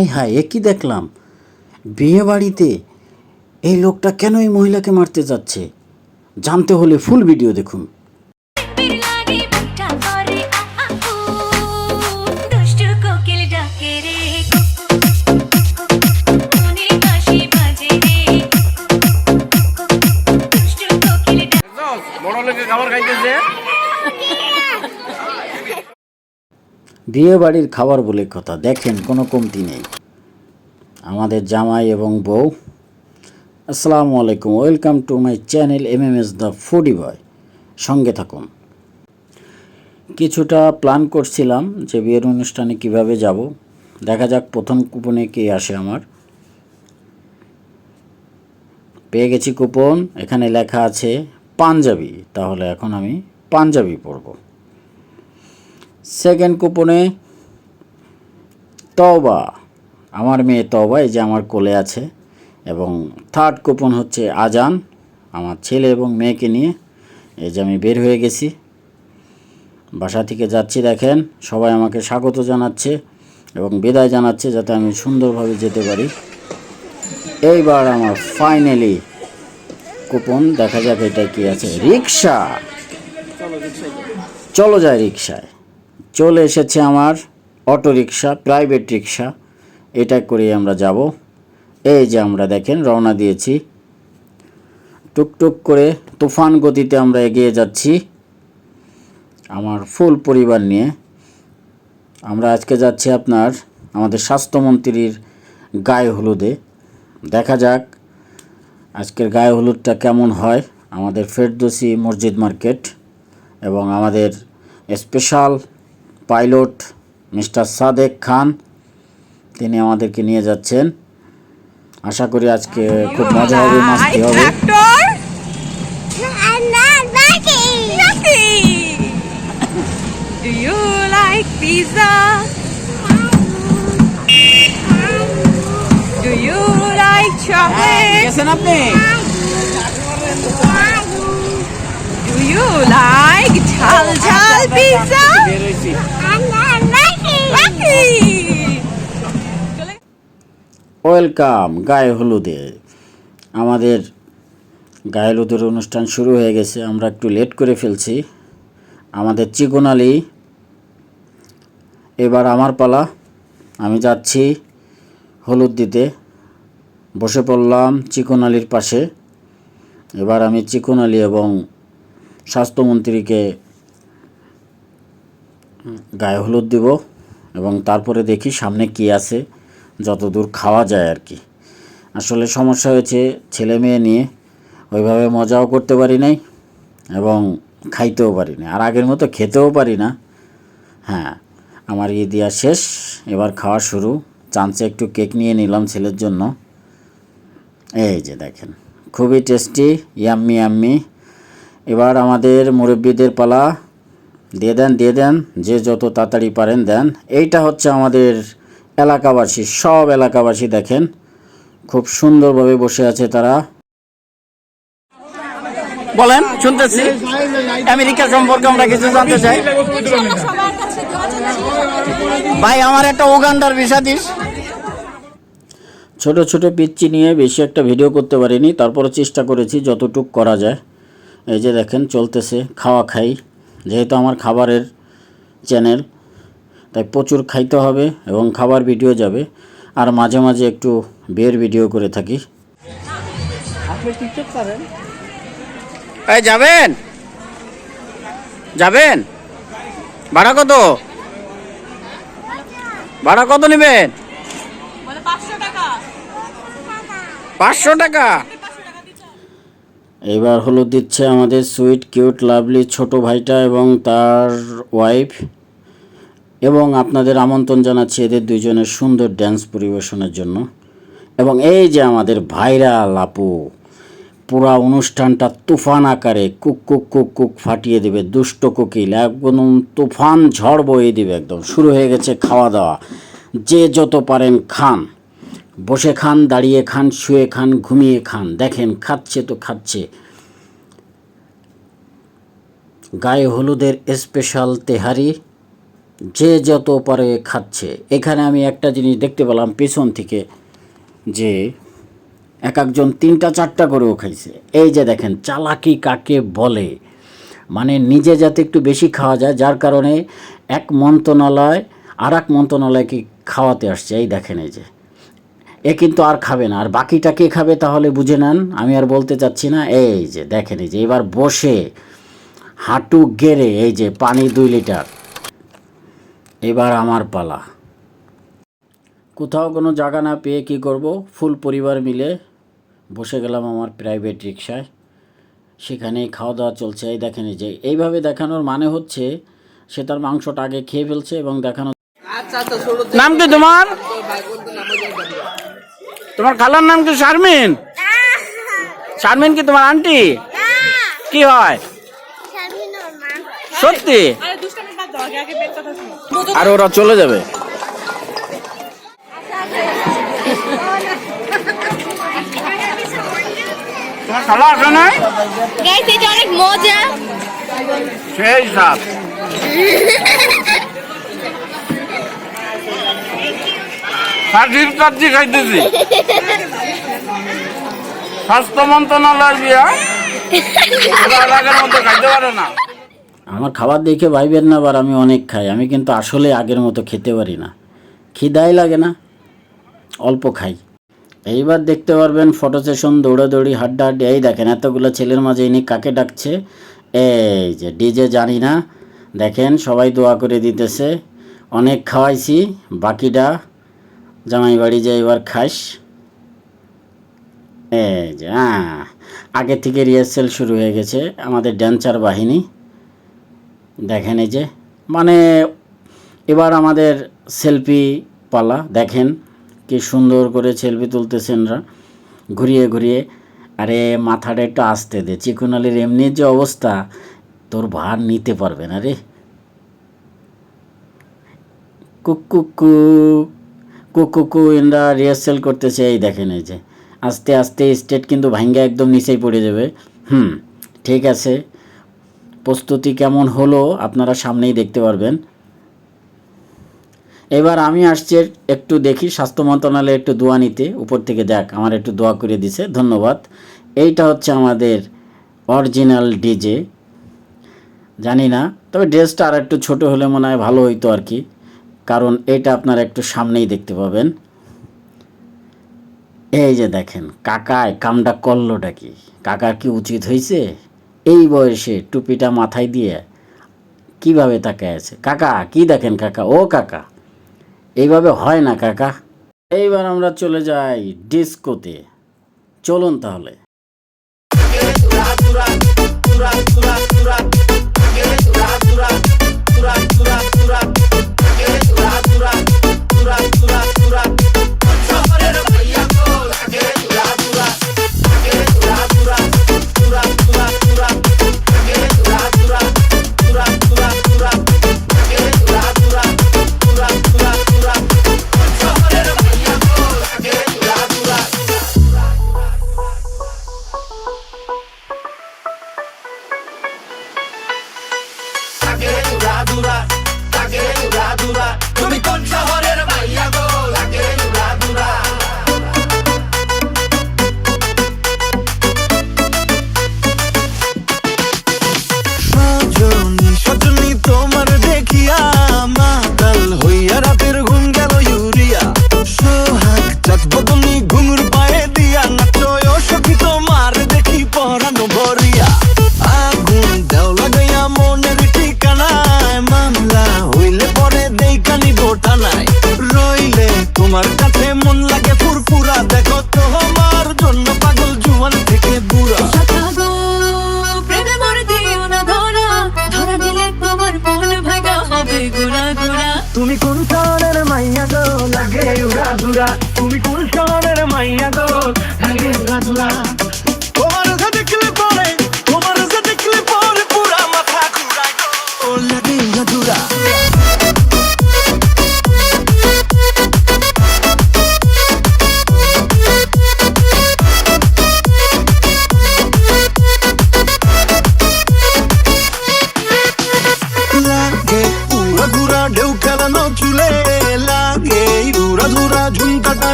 High হায় একই দেখলাম? বিয়ে বাড়িতে এই লোকটা কেন এই মহিলাকে মারতে যাচ্ছে? জানতে হলে ফুল ভিডিও দেখুন। বিয়ে বাড়ির খাবার বলে কথা। দেখেন, কোনো কমতি নেই। আমাদের জামাই এবং বউ, আসসালামু আলাইকুম। Welcome to my channel M M S the foodie boy. সঙ্গে থাকুন। কিছুটা প্ল্যান করছিলাম যে বিয়ের অনুষ্ঠানে কীভাবে যাব। দেখা যাক, প্রথম কুপনে কে আসে আমার। পেয়ে গেছি কুপন। এখানে লেখা আছে, পাঞ্জাবি। তাহলে এখন আমি পাঞ্জাবি পরবো। সেকেন্ড কুপনে তওবা। আমার মেয়ে তওবা, এই যে আমার কোলে আছে। এবং থার্ড কুপন হচ্ছে আজান, আমার ছেলে এবং মেয়েকে নিয়ে। এই যে আমি বের হয়ে গেছি। বাসা থেকে যাচ্ছি, দেখেন, সবাই আমাকে স্বাগত জানাচ্ছে এবং বিদায় জানাচ্ছে যাতে আমি সুন্দরভাবে যেতে পারি। এইবার আমার ফাইনালি কুপন দেখা যাক এটা কি আছে। রিক্সা চলো যায় রিক্সায় চলে এসেছে আমার অটো রিক্সা প্রাইভেট রিক্সা এটা করে আমরা যাব। এই যে আমরা দেখেন, রওনা দিয়েছি। টুকটুক করে তুফান গতিতে আমরা এগিয়ে যাচ্ছি আমার ফুল পরিবার নিয়ে। আমরা আজকে যাচ্ছি আপনার, আমাদের স্বাস্থ্যমন্ত্রীর গায়ে হলুদে। দেখা যাক আজকের গায়ে হলুদটা কেমন হয় আমাদের ফেরদোসি মসজিদ মার্কেট এবং আমাদের special pilot mister Sadek Khan তিনি আমাদেরকে নিয়ে যাচ্ছেন আশা করি আজকে খুব মজা হবে মাস্তি হবে Tractor? I'm not lucky. Lucky. Do you like pizza? Do you like chocolate? গেছেন আপনি Do you like. ওয়েলকাম গায়ে হলুদে। আমাদের গায়ে হলুদের অনুষ্ঠান শুরু হয়ে গেছে, আমরা একটু লেট করে ফেলছি। আমাদের চিকন এবার আমার পালা। আমি যাচ্ছি হলুদ দিতে। বসে পড়লাম চিকন পাশে। এবার আমি চিকন এবং স্বাস্থ্যমন্ত্রীকে গায়ে হলুদ দিব এবং তারপরে দেখি সামনে কি আছে, যতদূর খাওয়া যায় আর কি। আসলে সমস্যা হয়েছে ছেলে মেয়ে নিয়ে, ওইভাবে মজাও করতে পারি নাই এবং খাইতেও পারি না আর আগের মতো খেতেও পারি না। হ্যাঁ আমার ইয়ে দেওয়া শেষ, এবার খাওয়া শুরু। চান্সে একটু কেক নিয়ে নিলাম ছেলের জন্য। এই যে দেখেন, খুবই টেস্টি, ইয়াম্মি ইয়াম্মি। এবার আমাদের মুরব্বীদের পালা। দিয়ে দেন দিয়ে দেন যে যত তাড়াতাড়ি পারেন দেন। এইটা হচ্ছে আমাদের এলাকাবাসী সব এলাকাবাসী দেখেন। খুব সুন্দরভাবে বসে আছে তারা। বলেন শুনতেছি। আমেরিকা সম্পর্কে আমরা কিছু জানতে চাই। ভাই আমার একটা উগান্ডার ভিসা দিস। ছোট ছোট পিচ্চি নিয়ে বেশি একটা ভিডিও করতে পারিনি তারপরে চেষ্টা করেছি যতটুক করা যায়। এই যে দেখেন চলতেছে খাওয়া খাই যেহেতু আমার খাবারের চ্যানেল তাই প্রচুর খাইতে হবে এবং খাবার ভিডিও যাবে। আর মাঝে মাঝে একটু বিয়ের ভিডিও করে থাকি। এই যাবেন? যাবেন? ভাড়া কত? ভাড়া কত নেবেন? পাঁচশো টাকা? এবার হলো দিচ্ছে আমাদের সুইট, কিউট, লাভলি, ছোট ভাইটা এবং তার ওয়াইফ। এবং আপনাদের আমন্ত্রণ জানাচ্ছি এদের দুইজনের সুন্দর ড্যান্স পরিবেশনের জন্য। এবং এই যে আমাদের ভাইরাল আপু, পুরা অনুষ্ঠানটা তুফান আকারে কুক কুক কুক কুক ফাটিয়ে দেবে, দুষ্ট কোকিল, একদম তুফান ঝড় বয়ে দেবে একদম। শুরু হয়ে গেছে খাওয়া দাওয়া। যে যত পারেন খান। বসে খান, দাঁড়িয়ে খান, শুয়ে খান, ঘুমিয়ে খান, দেখেন খাচ্ছে তো খাচ্ছে। গায়ে হলুদের স্পেশাল তেহারি, যে যত পারে খাচ্ছে। এখানে আমি একটা জিনিস দেখতে পেলাম পেছন থেকে, যে এক একজন তিনটা চারটা করেও খাইছে। এই যে দেখেন, চালাকি কাকে বলে? মানে নিজে যাতে একটু বেশি খাওয়া যায়, যার কারণে এক মন্ত্রণালয় আর এক মন্ত্রণালয়কে খাওয়াতে আসছে। এই দেখেন এই যে। এ কিন্তু আর খাবে না আর বাকিটা কে খাবে তাহলে বুঝে নেন আমি আর বলতে চাচ্ছি না। এই যে দেখেন এই যে এবার বসে হাঁটু গেড়ে এই যে পানি দুই লিটার। এবার আমার পালা। কোথাও কোনো জায়গা না পেয়ে কি করব? ফুল পরিবার মিলে বসে গেলাম আমার প্রাইভেট রিক্সায় সেখানেই খাওয়া দাওয়া চলছে। এই দেখেন এই যে এইভাবে দেখানোর মানে হচ্ছে সে তার মাংসটা আগে খেয়ে ফেলছে এবং দেখানো নাম কি তোমার? তোমার খালার নাম কি শারমিন? শারমিন কি তোমার আন্টি? কি হয়? সত্যি? আর ওরা চলে যাবে। তোমার খালা আসে নাই অনেক মজা। সেই সাপ। খাইতেছি। স্বাস্থ্য মতো খাইতে পারে না। আমার খাবার দেখে ভাইবেন না, আবার আমি অনেক খাই। আমি কিন্তু আসলে আগের মতো খেতে পারি না। খিদাই লাগে না, অল্প খাই। এইবার দেখতে পারবেন ফটো সেশন, দৌড়াদৌড়ি হাড্ডা হাড্ডি এই দেখেন, এতগুলো ছেলের মাঝে ইনি কাকে ডাকছে? এই যে ডিজে জানি না। দেখেন, সবাই দোয়া করে দিতেছে। অনেক খাওয়াইছি, বাকিটা জামাই বাড়ি যে এবার খাস। এই যে আগে থেকে রিহার্সেল শুরু হয়ে গেছে আমাদের ড্যান্সার বাহিনী। দেখেন এই যে মানে এবার আমাদের সেলফি পালা, দেখেন কি সুন্দর করে সেলফি তুলতেছেনরা ঘুরিয়ে ঘুরিয়ে, আরে মাথাটা একটু আসতে দে, চিকুনালির এমনি যে অবস্থা, তোর ভার নিতে পারবে না রে। কুকুকু কুকুকু এনরা রিহার্সেল করতেছে, এই দেখেন এই যে। আস্তে আস্তে স্টেট কিন্তু ভাঙ্গা একদম নিচেই পড়ে যাবে। হুম, ঠিক আছে। প্রস্তুতি কেমন হলো আপনারা সামনেই দেখতে পারবেন। এবার আমি আসছি একটু দেখি, স্বাস্থ্য মন্ত্রণালয়ে একটু দোয়া নিতে। উপর থেকে দেখ আমার একটু দোয়া করে দিছে। ধন্যবাদ। এইটা হচ্ছে আমাদের অরিজিনাল ডিজে জানি না, তবে ড্রেসটা আর একটু ছোটো হলে মনে হয় ভালো হইতো আর কি। কারণ এটা আপনারা একটু সামনেই দেখতে পাবেন। এই যে দেখেন, কাকায় কামটা করলোটা কি? কাকার কি উচিত হয়েছে? এই বয়সে টুপিটা মাথায় দিয়ে কীভাবে তাকায় আছে? কাকা, কি দেখেন কাকা? ও কাকা, এইভাবে হয় না কাকা। এইবার আমরা চলে যাই ডিস্কোতে। চলুন তাহলে। তুমি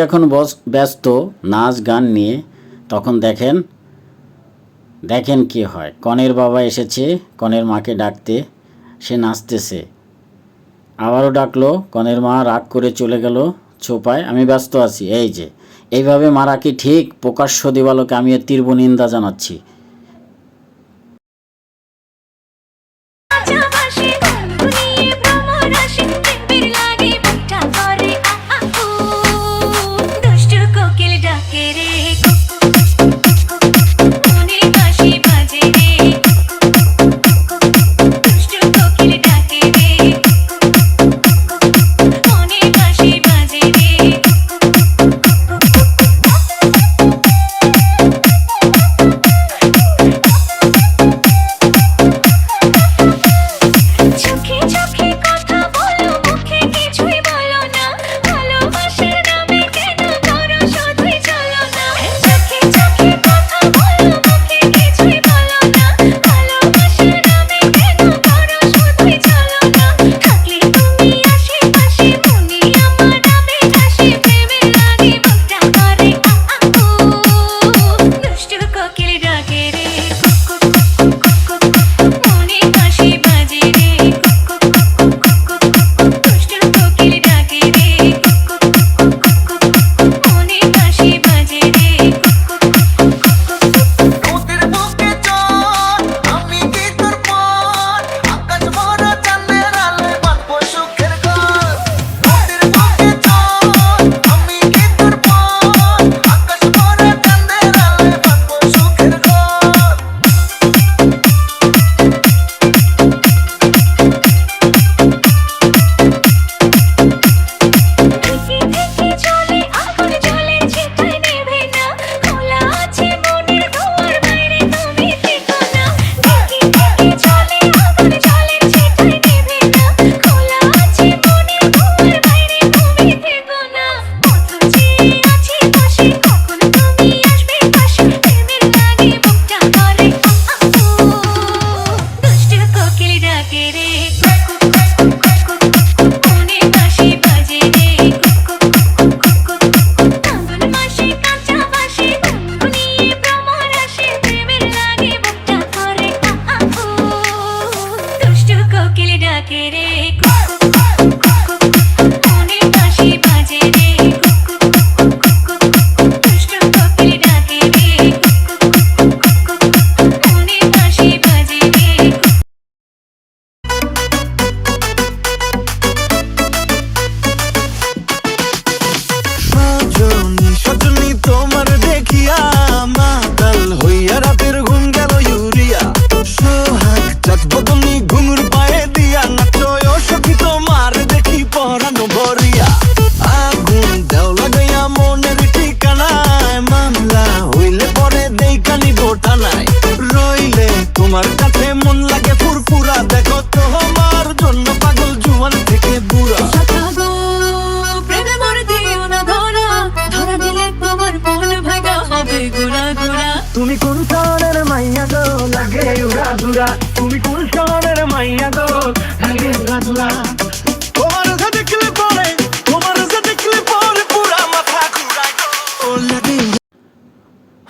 যখন বস ব্যস্ত নাচ গান নিয়ে, তখন দেখেন দেখেন কি হয়। কনের বাবা এসেছে, কনের মাকে ডাকতে। সে নাচতেছে। আবারও ডাকলো, কনের মা রাগ করে চলে গেল, ছোপায়, আমি ব্যস্ত আছি, এই যে। এইভাবে মারা কি ঠিক? প্রকাশ্য দিবালোকে আমি এর নিন্দা জানাচ্ছি।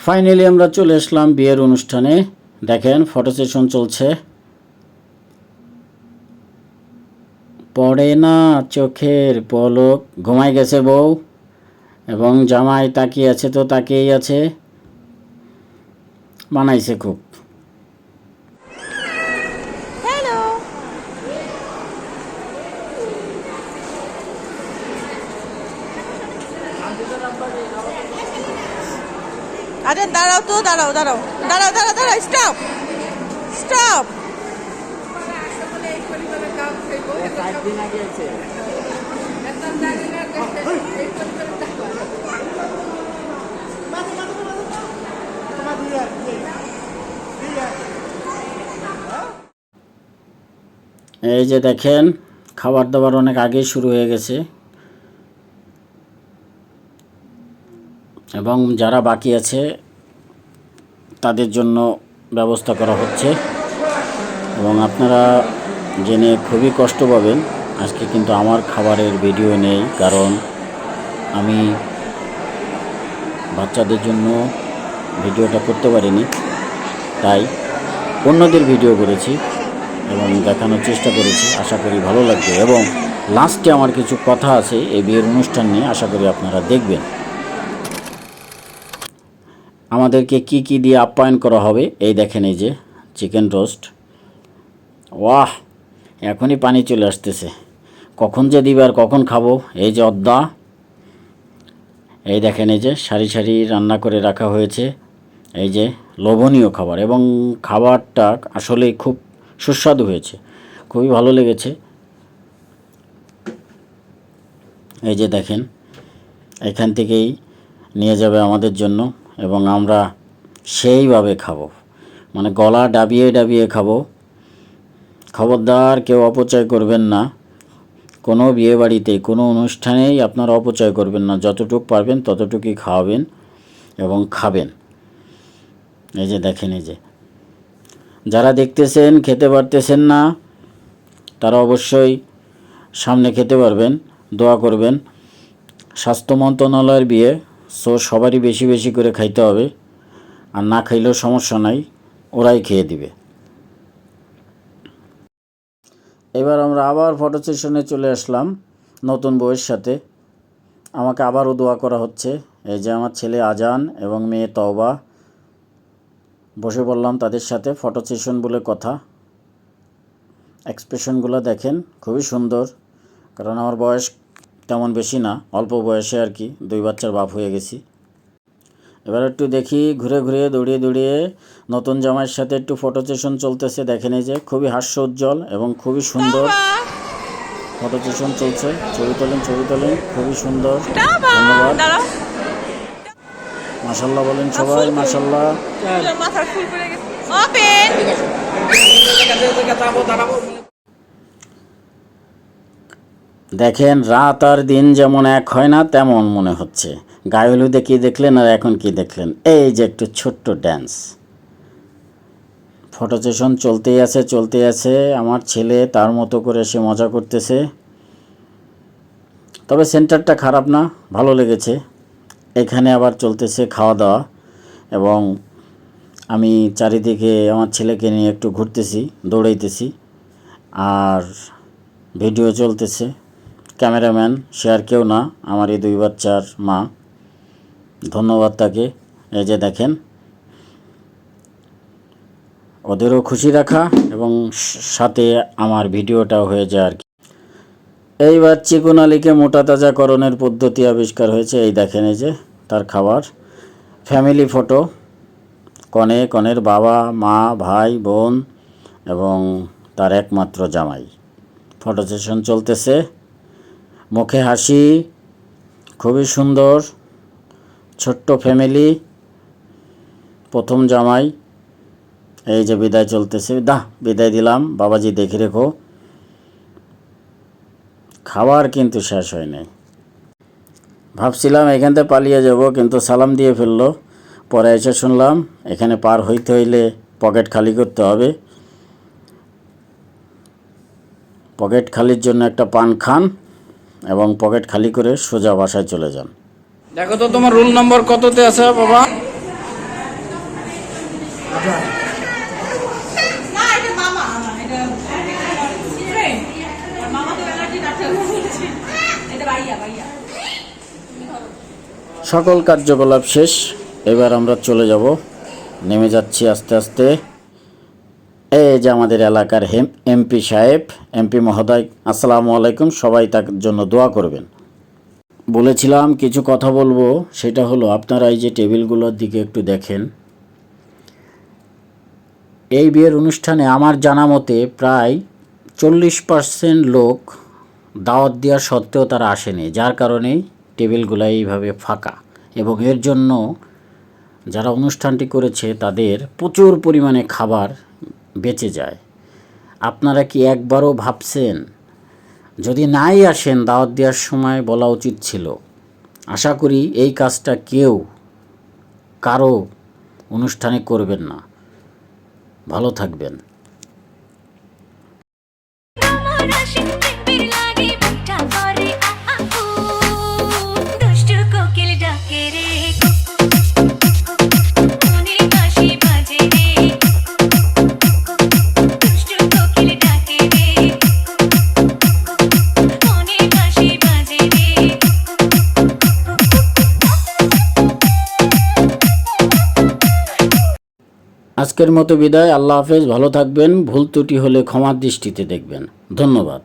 ফাইনালি আমরা চলে আসলাম বিয়ের অনুষ্ঠানে। দেখেন, ফটো সেশন চলছে। পড়ে না চোখের পলক ঘুমাই গেছে বউ। এবং জামাই তাকিয়ে আছে তো তাকিয়েই আছে। বানাইছে খুব। দাঁড়াও দাঁড়াও দাঁড়াও দাঁড়াও দাঁড়াও স্টপ স্টপ এই যে দেখেন খাবার দাবার অনেক আগেই শুরু হয়ে গেছে। এবং যারা বাকি আছে তাদের জন্য ব্যবস্থা করা হচ্ছে। এবং আপনারা জেনে খুবই কষ্ট পাবেন। আজকে কিন্তু আমার খাবারের ভিডিও নেই, কারণ আমি বাচ্চাদের জন্য ভিডিওটা করতে পারিনি। তাই অন্যদের ভিডিও করেছি এবং দেখানোর চেষ্টা করেছি। আশা করি ভালো লাগবে। এবং লাস্টে আমার কিছু কথা আছে এই বিয়ের অনুষ্ঠান নিয়ে। আশা করি আপনারা দেখবেন। আমাদেরকে কি কি দিয়ে আপ্যায়ন করা হবে? এই দেখেন এই যে চিকেন রোস্ট ওয়াহ, এখনই পানি চলে আসতেছে। কখন যে দিবে আর কখন খাব? এই যে অদ্দা। এই দেখেন এই যে, সারি সারি রান্না করে রাখা হয়েছে। এই যে, লোভনীয় খাবার এবং খাবারটা আসলেই খুব সুস্বাদু হয়েছে। খুবই ভালো লেগেছে। এই যে দেখেন, এখান থেকেই নিয়ে যাবে আমাদের জন্য। এবং আমরা সেইভাবে খাব। মানে গলা ডাবিয়ে ডাবিয়ে খাব। খবরদার কেউ অপচয় করবেন না। কোনো বিয়ে বাড়িতে, কোনো অনুষ্ঠানেই আপনারা অপচয় করবেন না। যতটুকু পারবেন ততটুকুই খাওয়াবেন এবং খাবেন। এই যে দেখেন, এই যে। যারা দেখতেছেন, খেতে পারতেছেন না, তারা অবশ্যই সামনে খেতে পারবেন, দোয়া করবেন। স্বাস্থ্য মন্ত্রণালয়ের বিয়ে সো সবারই বেশি বেশি করে খাইতে হবে। আর না খাইলেও সমস্যা নাই, ওরাই খেয়ে দিবে। এবার আমরা আবার ফটো সেশনে চলে আসলাম নতুন বউয়ের সাথে। আমাকে আবারও দোয়া করা হচ্ছে, এই যে আমার ছেলে আজান এবং মেয়ে তওবা। বসে পড়লাম তাদের সাথে ফটো সেশন বলে কথা। এক্সপ্রেশনগুলো দেখেন, খুবই সুন্দর। কারণ আমার বয়স তেমন বেশি না অল্প বয়সে আর কি দুই বাচ্চার বাপ হয়ে গেছি এবার একটু দেখি ঘুরে ঘুরে দৌড়িয়ে দৌড়িয়ে নতুন জামাইয়ের সাথে একটু ফটো সেশন চলতেছে দেখেন এই যে খুবই হাস্য উজ্জ্বল এবং খুবই সুন্দর ফটো সেশন চলছে ছবি তোলেন ছবি তোলেন খুবই সুন্দর ধন্যবাদ মাসাল্লাহ বলেন সবাই মাসাল্লাহ মাথার ফুল পড়ে গেছে ওপেন দেখেন, রাত আর দিন যেমন এক হয় না, তেমন মনে হচ্ছে। গায়ে হলুদে কী দেখলেন আর এখন কি দেখলেন? এই যে একটু ছোট্ট ড্যান্স ফটো সেশন চলতেই আছে চলতেই আছে। আমার ছেলে তার মতো করে সে মজা করতেছে। তবে সেন্টারটা খারাপ না, ভালো লেগেছে। এখানে আবার চলতেছে খাওয়া দাওয়া এবং আমি চারিদিকে আমার ছেলেকে নিয়ে একটু ঘুরতেছি, দৌড়াইতেছি। আর ভিডিও চলতেছে। ক্যামেরাম্যান, সে আর কেউ না, আমার এই দুই বাচ্চার মা। ধন্যবাদ তাকে। এই যে দেখেন, ওদেরও খুশি রাখা এবং সাথে আমার ভিডিওটাও হয়ে যায় আর কি। এইবার চিকুন আলীকে মোটা তাজাকরণের পদ্ধতি আবিষ্কার হয়েছে। এই দেখেন, এই যে তার খাবার। Family photo. কনে কনের বাবা, মা, ভাই, বোন এবং তার একমাত্র জামাই। ফটো সেশন চলতেছে। মুখে হাসি, খুবই সুন্দর, ছোট্ট ফ্যামিলি, প্রথম জামাই, এই যে বিদায় চলতেছে দা বিদায় দিলাম, বাবাজি দেখে রেখো। খাবার কিন্তু শেষ হয় নাই। ভাবছিলাম এখান থেকে পালিয়ে যাব, কিন্তু সালাম দিয়ে ফেলল। পরে এসে শুনলাম, এখানে পার হইতে হইলে পকেট খালি করতে হবে। পকেট খালির জন্য একটা পান খান এবং পকেট খালি করে সোজা বাসায় চলে যান। দেখো তো তোমার রোল নম্বর কততে আছে বাবা? সকল কার্যকলাপ শেষ। এবার আমরা চলে যাব। নেমে যাচ্ছি আস্তে আস্তে। এই যে আমাদের এলাকার হেম, এমপি সাহেব, এমপি মহোদয়, আসসালামু আলাইকুম, সবাই তার জন্য দোয়া করবেন। বলেছিলাম কিছু কথা বলব, সেটা হলো আপনারা এই যে টেবিলগুলোর দিকে একটু দেখেন। এই বিয়ের অনুষ্ঠানে আমার জানা মতে প্রায় চল্লিশ পার্সেন্ট লোক দাওয়াত দেওয়া সত্ত্বেও তারা আসেনি, যার কারণেই টেবিলগুলো এইভাবে ফাঁকা। এবং এর জন্য যারা অনুষ্ঠানটি করেছে তাদের প্রচুর পরিমাণে খাবার বেঁচে যায়। আপনারা কি একবারও ভাবছেন, যদি নাই আসেন দাওয়াত দেওয়ার সময় বলা উচিত ছিল। আশা করি এই কাজটা কেউ, কারও অনুষ্ঠানে করবেন না। ভালো থাকবেন। আজকের মতো বিদায়। আল্লাহ হাফেজ ভালো থাকবেন। ভুল ত্রুটি হলে ক্ষমার দৃষ্টিতে দেখবেন। ধন্যবাদ।